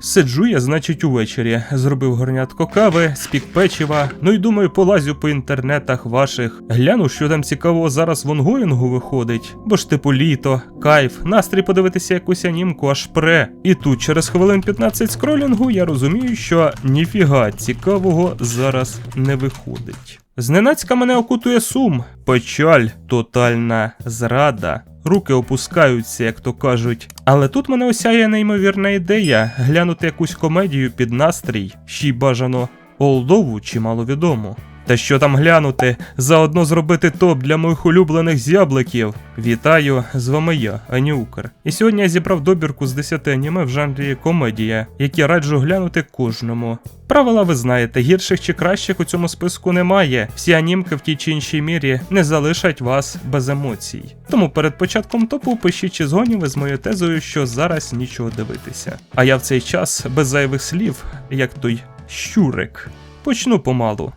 Сиджу я, значить, увечері, зробив горнятко кави, спік печива, ну і думаю, полазю по інтернетах ваших. Гляну, що там цікавого зараз в онгоїнгу виходить. Бо ж типу літо, кайф, настрій подивитися якусь анімку аж пре. І тут через хвилин 15 скролінгу я розумію, що ніфіга цікавого зараз не виходить. Зненацька мене окутує сум, печаль, тотальна зрада. Руки опускаються, як то кажуть. Але тут мене осяє неймовірна ідея глянути якусь комедію під настрій, ще й бажано олдову чи маловідому. Та що там глянути, заодно зробити топ для моїх улюблених зябликів. Вітаю, з вами я, Аніукр. І сьогодні я зібрав добірку з 10 аніме в жанрі комедія, які раджу глянути кожному. Правила ви знаєте, гірших чи кращих у цьому списку немає. Всі анімки в тій чи іншій мірі не залишать вас без емоцій. Тому перед початком топу пишіть чи згодні ви з моєю тезою, що зараз нічого дивитися. А я в цей час без зайвих слів, як той щурик, почну помалу.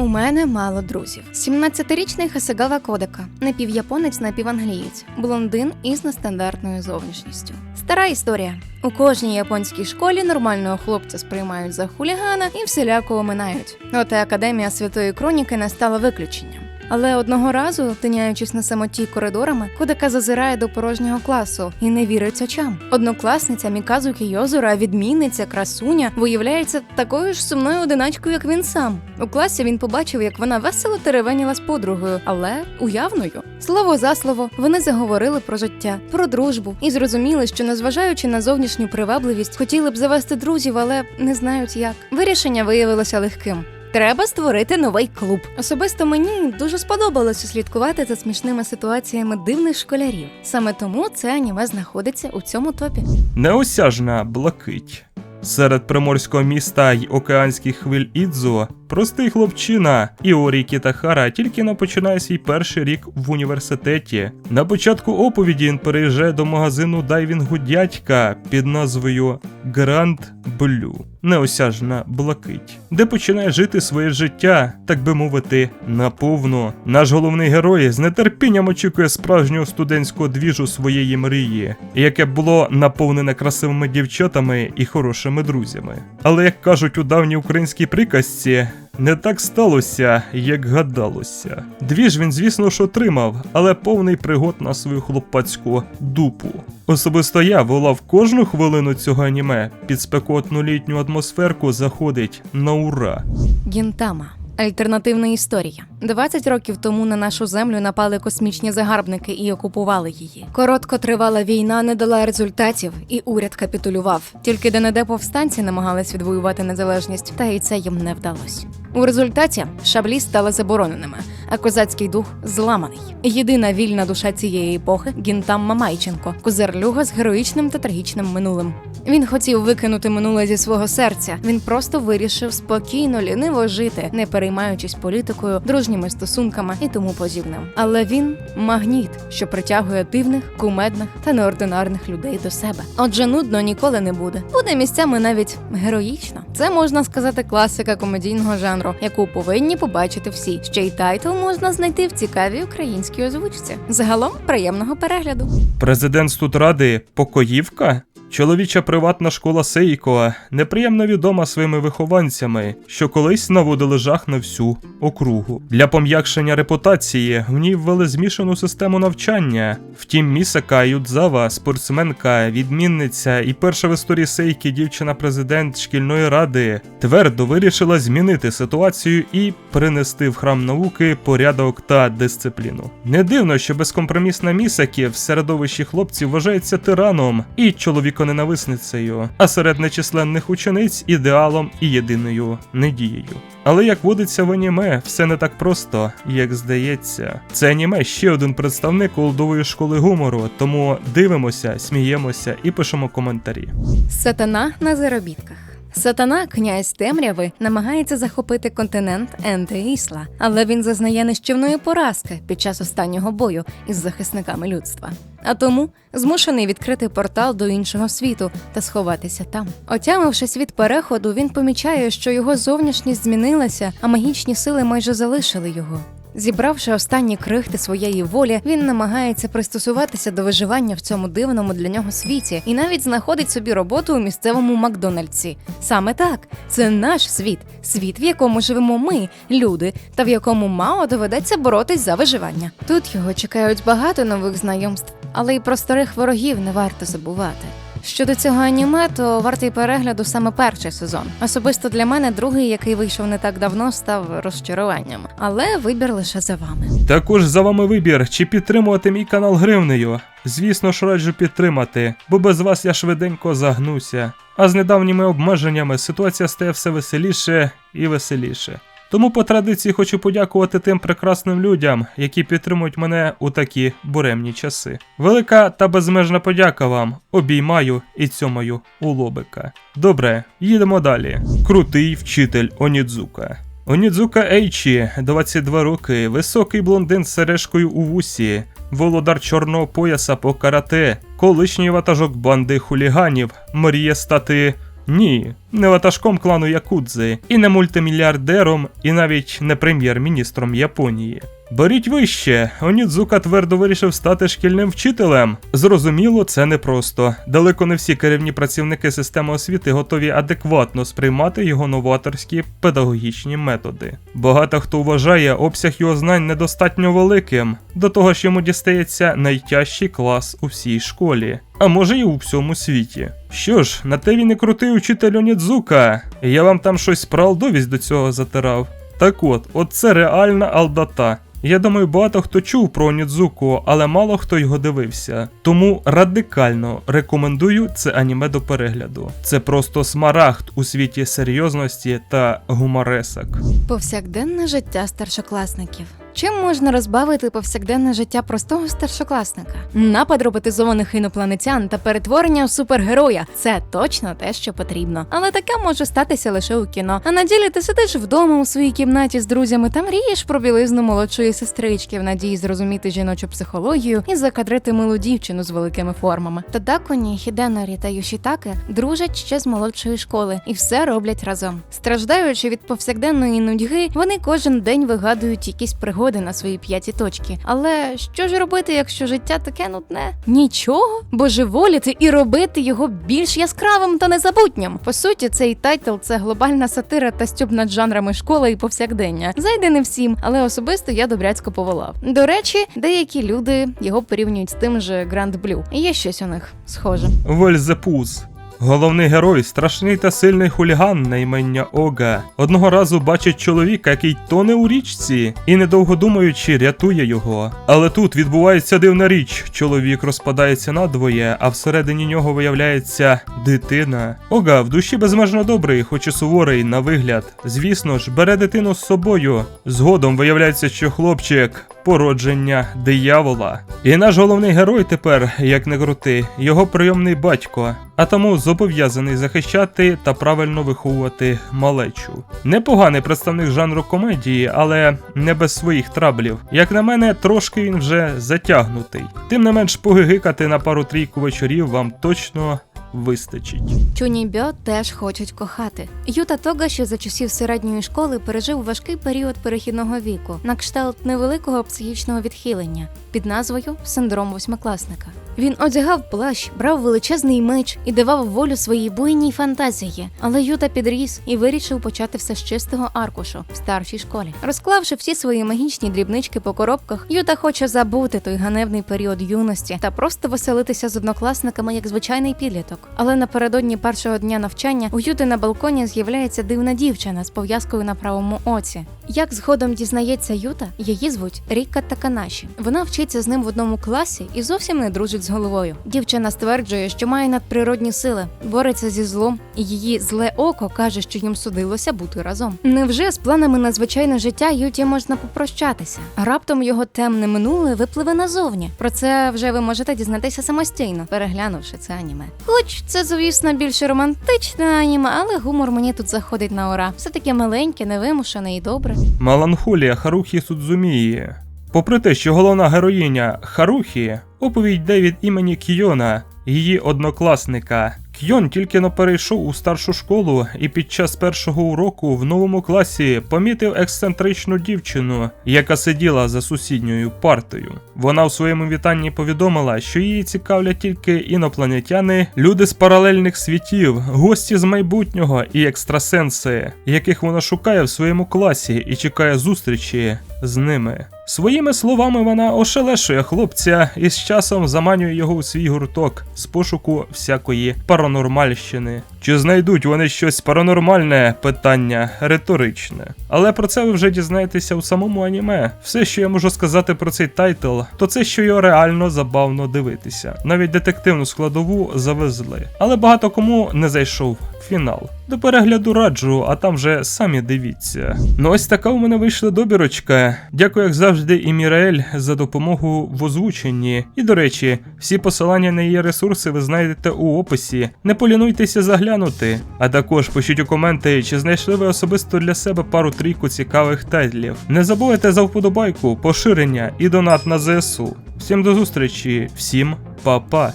У мене мало друзів. 17-річний Хасагава Кодека, напівяпонець, напіванглієць, блондин із нестандартною зовнішністю. Стара історія. У кожній японській школі нормального хлопця сприймають за хулігана і всіляко оминають. От академія святої кроніки не стала виключенням. Але одного разу, тиняючись на самоті коридорами, Кодека зазирає до порожнього класу і не вірить очам. Однокласниця Міказуки Йозура, відмінниця, красуня, виявляється такою ж сумною одиначкою, як він сам. У класі він побачив, як вона весело теревеніла з подругою, але уявною. Слово за слово, вони заговорили про життя, про дружбу і зрозуміли, що незважаючи на зовнішню привабливість, хотіли б завести друзів, але не знають як. Вирішення виявилося легким. Треба створити новий клуб. Особисто мені дуже сподобалося слідкувати за смішними ситуаціями дивних школярів. Саме тому це аніме знаходиться у цьому топі. Неосяжна блакить. Серед приморського міста й океанських хвиль Ідзо простий хлопчина Іорі Кітахара тільки но починає свій перший рік в університеті. На початку оповіді він переїжджає до магазину дайвінгу дядька під назвою Гранд Блю. Неосяжна блакить, де починає жити своє життя, так би мовити, наповно. Наш головний герой з нетерпінням очікує справжнього студентського двіжу своєї мрії, яке було наповнене красивими дівчатами і хорошими друзями. Але як кажуть у давній українській приказці, не так сталося, як гадалося. Двіж він, звісно ж, отримав, але повний пригод на свою хлопацьку дупу. Особисто я волав кожну хвилину цього аніме під спекотну літню атмосферку заходить на ура. Гінтама. Альтернативна історія. 20 років тому на нашу землю напали космічні загарбники і окупували її. Коротко тривала війна не дала результатів, і уряд капітулював. Тільки де-не-де повстанці намагались відвоювати незалежність, та і це їм не вдалося. У результаті шаблі стали забороненими, а козацький дух зламаний. Єдина вільна душа цієї епохи Гінтам Мамайченко, козарлюга з героїчним та трагічним минулим. Він хотів викинути минуле зі свого серця. Він просто вирішив спокійно, ліниво жити, не переймаючись політикою, дружніми стосунками і тому подібним. Але він магніт, що притягує дивних, кумедних та неординарних людей до себе. Отже, нудно ніколи не буде. Буде місцями навіть героїчно. Це можна сказати класика комедійного жанру, яку повинні побачити всі. Ще й тайтл можна знайти в цікавій українській озвучці. Загалом приємного перегляду. Президент ради Покоївка? Чоловіча приватна школа Сейко неприємно відома своїми вихованцями, що колись наводили жах на всю округу. Для пом'якшення репутації в ній ввели змішану систему навчання. Втім, Місака Юдзава, спортсменка, відмінниця і перша в історії Сейки дівчина-президент шкільної ради, твердо вирішила змінити ситуацію і принести в храм науки порядок та дисципліну. Не дивно, що безкомпромісна Місакі в середовищі хлопців вважається тираном і чоловіконенависницею, а серед нечисленних учениць ідеалом і єдиною недією. Але як водиться в аніме, все не так просто, як здається. Це аніме ще один представник олдової школи гумору, тому дивимося, сміємося і пишемо коментарі. Сатана на заробітках. Сатана, князь темряви, намагається захопити континент Енте-Ісла, але він зазнає нищівної поразки під час останнього бою із захисниками людства. А тому змушений відкрити портал до іншого світу та сховатися там. Отямившись від переходу, він помічає, що його зовнішність змінилася, а магічні сили майже залишили його. Зібравши останні крихти своєї волі, він намагається пристосуватися до виживання в цьому дивному для нього світі і навіть знаходить собі роботу у місцевому Макдональдсі. Саме так, це наш світ, світ, в якому живемо ми, люди, та в якому Мао доведеться боротись за виживання. Тут його чекають багато нових знайомств, але й про старих ворогів не варто забувати. Щодо цього аніме, то вартий перегляду саме перший сезон. Особисто для мене другий, який вийшов не так давно, став розчаруванням. Але вибір лише за вами. Також за вами вибір, чи підтримувати мій канал гривнею. Звісно ж, раджу підтримати, бо без вас я швиденько загнуся. А з недавніми обмеженнями ситуація стає все веселіше і веселіше. Тому по традиції хочу подякувати тим прекрасним людям, які підтримують мене у такі буремні часи. Велика та безмежна подяка вам. Обіймаю і цьомаю у лобика. Добре, їдемо далі. Крутий вчитель Онідзука. Онідзука Ейчі, 22 роки, високий блондин з сережкою у вусі, володар чорного пояса по карате, колишній ватажок банди хуліганів, мріє стати. Ні, не ватажком клану Якудзи, і не мультимільярдером, і навіть не прем'єр-міністром Японії. Беріть вище, Онідзука твердо вирішив стати шкільним вчителем. Зрозуміло, це непросто. Далеко не всі керівні працівники системи освіти готові адекватно сприймати його новаторські педагогічні методи. Багато хто вважає обсяг його знань недостатньо великим, до того ж йому дістається найтяжчий клас у всій школі, а може й у всьому світі. Що ж, на те він і крутий учитель Онідзука. Я вам там щось про алдовість до цього затирав. Так от, оце реальна алдата. Я думаю, багато хто чув про Нідзуку, але мало хто його дивився. Тому радикально рекомендую це аніме до перегляду. Це просто смарагд у світі серйозності та гуморесок. Повсякденне життя старшокласників. Чим можна розбавити повсякденне життя простого старшокласника? Напад роботизованих інопланетян та перетворення у супергероя це точно те, що потрібно. Але таке може статися лише у кіно. А на ділі ти сидиш вдома у своїй кімнаті з друзями та мрієш про білизну молодшої сестрички в надії зрозуміти жіночу психологію і закадрити милу дівчину з великими формами. Тадаконі, Хіденорі та Йошітаки дружать ще з молодшої школи і все роблять разом. Страждаючи від повсякденної нудьги, вони кожен день вигадують якісь пригоди на свої п'яті точки. Але що ж робити, якщо життя таке нудне? Нічого, божеволіти і робити його більш яскравим та незабутнім. По суті, цей тайтл це глобальна сатира та стюб над жанрами школа і повсякдення. Зайде не всім, але особисто я добряцько поволав. До речі, деякі люди його порівнюють з тим же Гранд Блю. Є щось у них схоже. Вельзепуз. Головний герой, страшний та сильний хуліган на імення Ога. Одного разу бачить чоловіка, який тоне у річці, і недовго думаючи, рятує його. Але тут відбувається дивна річ: чоловік розпадається надвоє, а всередині нього виявляється дитина. Ога в душі безмежно добрий, хоч і суворий на вигляд. Звісно ж, бере дитину з собою. Згодом виявляється, що хлопчик. Породження диявола. І наш головний герой тепер, як не крути, його прийомний батько, а тому зобов'язаний захищати та правильно виховувати малечу. Непоганий представник жанру комедії, але не без своїх траблів. Як на мене, трошки він вже затягнутий. Тим не менш, погигикати на пару трійку вечорів вам точно вистачить. Чунібьо теж хочуть кохати. Юта Тога, що за часів середньої школи пережив важкий період перехідного віку, на кшталт невеликого психічного відхилення під назвою Синдром восьмикласника. Він одягав плащ, брав величезний меч і давав волю своїй буйній фантазії. Але Юта підріс і вирішив почати все з чистого аркушу в старшій школі. Розклавши всі свої магічні дрібнички по коробках, Юта хоче забути той ганебний період юності та просто веселитися з однокласниками як звичайний підліток. Але напередодні першого дня навчання у Юти на балконі з'являється дивна дівчина з пов'язкою на правому оці. Як згодом дізнається Юта, її звуть Ріка Таканаші. Вона вчиться з ним в одному класі і зовсім не дружить з головою. Дівчина стверджує, що має надприродні сили, бореться зі злом, і її зле око каже, що їм судилося бути разом. Невже з планами на звичайне життя Юті можна попрощатися? Раптом його темне минуле випливе назовні. Про це вже ви можете дізнатися самостійно, переглянувши це аніме. Хоч це, звісно, більше романтичне аніме, але гумор мені тут заходить на ура. Все таке маленьке, невимушене і добре. Маланхолія Харухі Судзумії. Попри те, що головна героїня Харухі, оповідь йде від імені Кійона, її однокласника Кьон тільки но перейшов у старшу школу і під час першого уроку в новому класі помітив ексцентричну дівчину, яка сиділа за сусідньою партою. Вона у своєму вітанні повідомила, що її цікавлять тільки інопланетяни, люди з паралельних світів, гості з майбутнього і екстрасенси, яких вона шукає в своєму класі і чекає зустрічі з ними. Своїми словами вона ошелешує хлопця і з часом заманює його у свій гурток з пошуку всякої паранормальщини. Чи знайдуть вони щось паранормальне? Питання риторичне. Але про це ви вже дізнаєтеся у самому аніме. Все, що я можу сказати про цей тайтл, то це, що його реально забавно дивитися. Навіть детективну складову завезли. Але багато кому не зайшов фінал. До перегляду раджу, а там вже самі дивіться. Ну ось така у мене вийшла добірочка. Дякую, як завжди, і Міраель за допомогу в озвученні. І до речі, всі посилання на її ресурси ви знайдете у описі. Не полінуйтеся заглянути. А також пишіть у коменти, чи знайшли ви особисто для себе пару трійку цікавих тайтлів. Не забувайте за вподобайку, поширення і донат на ЗСУ. Всім до зустрічі, всім па-па!